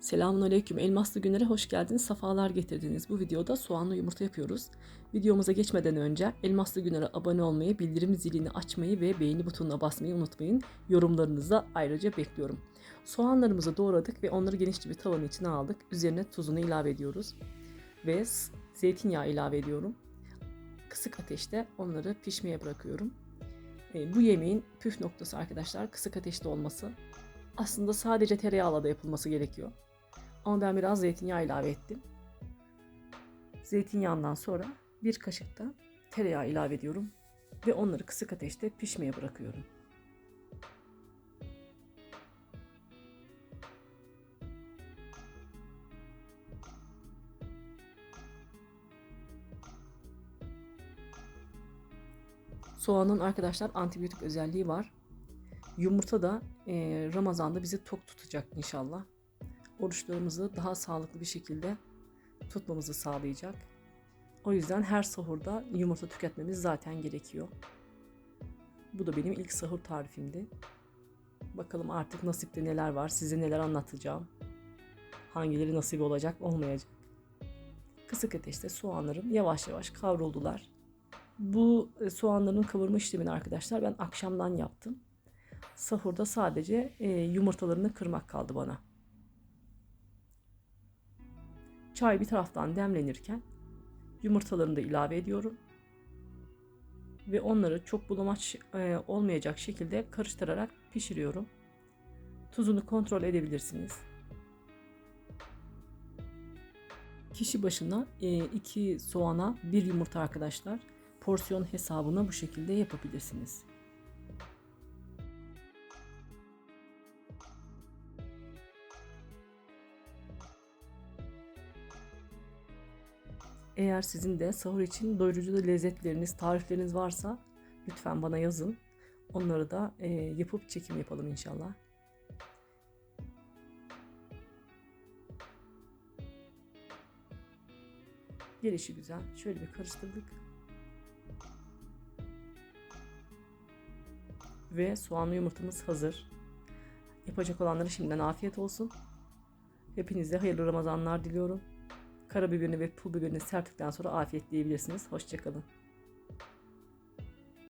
Selamünaleyküm. Elmaslı günlere hoş geldiniz. Safalar getirdiniz. Bu videoda soğanlı yumurta yapıyoruz. Videomuza geçmeden önce Elmaslı günlere abone olmayı, bildirim zilini açmayı ve beğeni butonuna basmayı unutmayın. Yorumlarınızı ayrıca bekliyorum. Soğanlarımızı doğradık ve onları genişçe bir tavanın içine aldık. Üzerine tuzunu ilave ediyoruz. Ve zeytinyağı ilave ediyorum. Kısık ateşte onları pişmeye bırakıyorum. E, bu yemeğin püf noktası arkadaşlar kısık ateşte olması. Aslında sadece tereyağıyla da yapılması gerekiyor. Ama ben biraz zeytinyağı ilave ettim. Zeytinyağından sonra bir kaşık da tereyağı ilave ediyorum ve onları kısık ateşte pişmeye bırakıyorum. Soğanın arkadaşlar antibiyotik özelliği var. Yumurta da eee, Ramazan'da bizi tok tutacak inşallah. Oruçlarımızı daha sağlıklı bir şekilde tutmamızı sağlayacak. O yüzden her sahurda yumurta tüketmemiz zaten gerekiyor. Bu da benim ilk sahur tarifimdi. Bakalım artık nasipte neler var, size neler anlatacağım. Hangileri nasip olacak, olmayacak. Kısık ateşte soğanlarım yavaş yavaş kavruldular. Bu e, soğanların kavurma işlemini arkadaşlar ben akşamdan yaptım. Sahurda sadece e, yumurtalarını kırmak kaldı bana. Çay bir taraftan demlenirken yumurtalarını da ilave ediyorum. Ve onları çok bulamaç e, olmayacak şekilde karıştırarak pişiriyorum. Tuzunu kontrol edebilirsiniz. Kişi başına 2 soğana bir yumurta arkadaşlar. Porsiyon hesabını bu şekilde yapabilirsiniz. Eğer sizin de sahur için doyurucu da lezzetleriniz, tarifleriniz varsa lütfen bana yazın. Onları da e, yapıp çekim yapalım inşallah. Gelişi güzel. Şöyle bir karıştırdık. Ve soğanlı yumurtamız hazır. Yapacak olanlara şimdiden afiyet olsun. Hepinize hayırlı Ramazanlar diliyorum. Karabiberini ve pul biberini serptikten sonra afiyet diyebilirsiniz. Hoşçakalın.